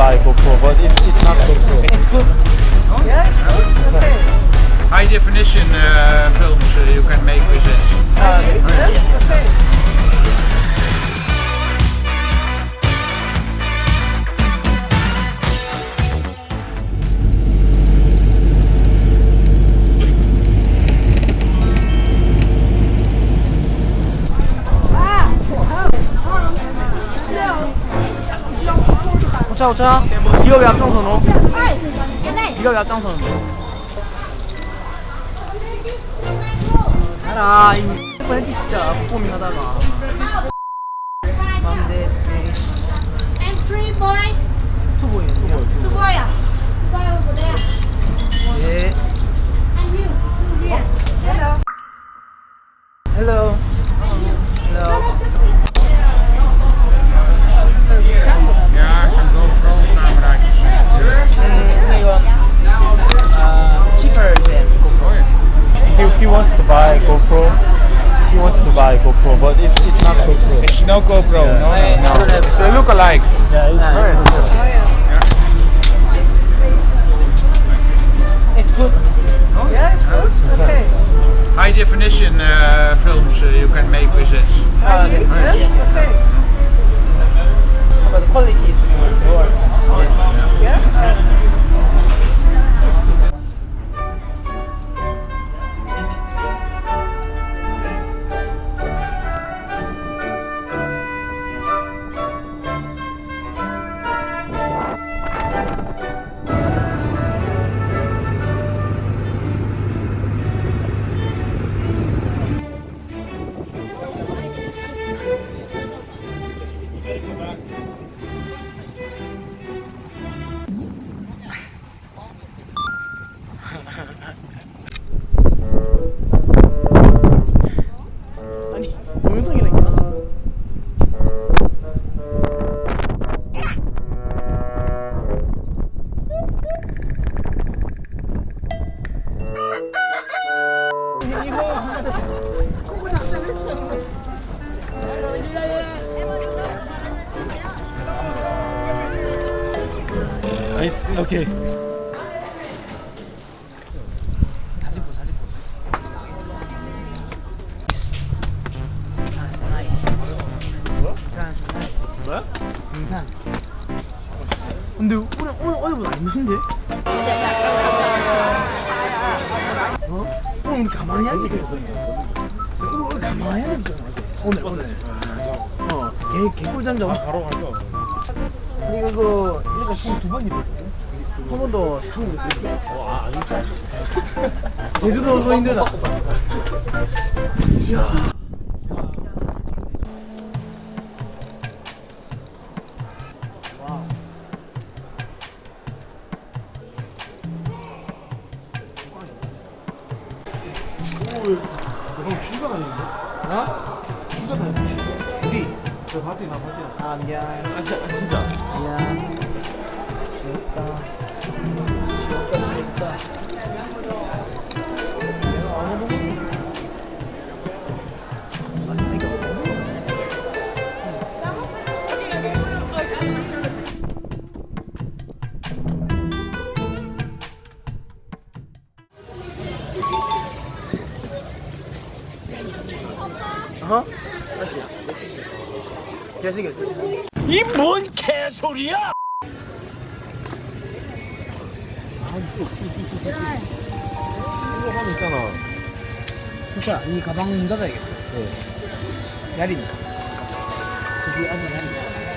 buy GoPro, but it's, it's not GoPro. It's good. Yeah, it's good. Okay. high definition uh, films uh, you can make with it. 오차 오차 이거 왜 앞장서노? 이거 왜 앞장서노? 알아 이 뻔했지 진짜 뽀미 하다가 맘대 boy, 투보이 투보이 two boy à? Two boy over there. 예 And you, two here. Hello. 헬로 헬로 GoPro, but it's, it's not GoPro. It's no GoPro, no, no, I- I no. It's a look-alike. Yeah, it's very It's good Yeah it's good Okay High definition uh, films uh, you can make with it. 아, 네. Yeah, okay. But the quality 뭐야? 인산. 근데 오늘 오늘 어제보다 안 힘든데? 어? 오늘 우리 가만히 앉아 오늘 오늘 가만히 앉았어 오늘 오늘. 어 개 개꿀잠 자. 바로 가죠. 근데 이거 이거 총두 번 입었거든. 한 번도 한국에서 입어. 와, 아니, 제주도 더 힘들다. 이야. 형 출근 아닌데? 어? 출근 아닌데? 저 바티 나 바티 나. 아 미안. 아, 진짜, 아, 진짜. 미안. 지웠다. 지웠다 지웠다. 내가 안 해본 아니 어? 맞지? 잘생겼지? 이뭔 개소리야! 하면 있잖아. 진짜 네 가방 문 닫아야겠다. 야리니까. 저기 아직 야리